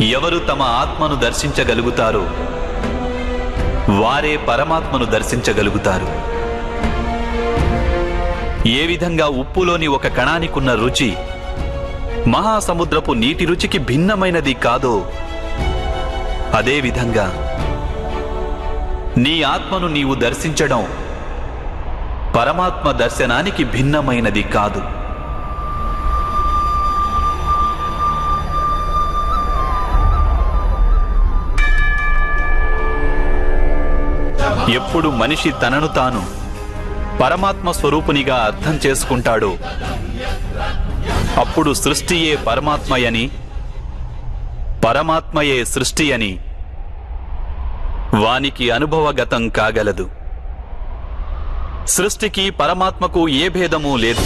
ఎవరు తమ ఆత్మను దర్శించగలుగుతారో వారే పరమాత్మను దర్శించగలుగుతారు. ఏ విధంగా ఉప్పులోని ఒక కణానికున్న రుచి మహాసముద్రపు నీటి రుచికి భిన్నమైనది కాదో అదేవిధంగా నీ ఆత్మను నీవు దర్శించడం పరమాత్మ దర్శనానికి భిన్నమైనది కాదు. ఎప్పుడు మనిషి తనను తాను పరమాత్మ స్వరూపునిగా అర్థం చేసుకుంటాడో. అప్పుడు సృష్టియే పరమాత్మయని పరమాత్మయే సృష్టి అని వానికి అనుభవగతం కాగలదు. సృష్టికి పరమాత్మకు ఏ భేదమూ లేదు.